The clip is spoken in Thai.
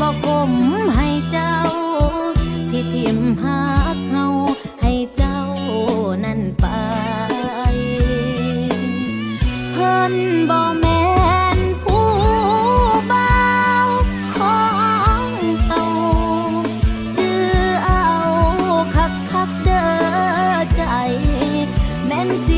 บ่กลมให้เจ้า ที่ทิมหาเขาให้เจ้านั่นไป เพิ่นบ่แม่นผู้เบาของเก่าจื้อเอาคักคักเด้อใจ แม่นสิ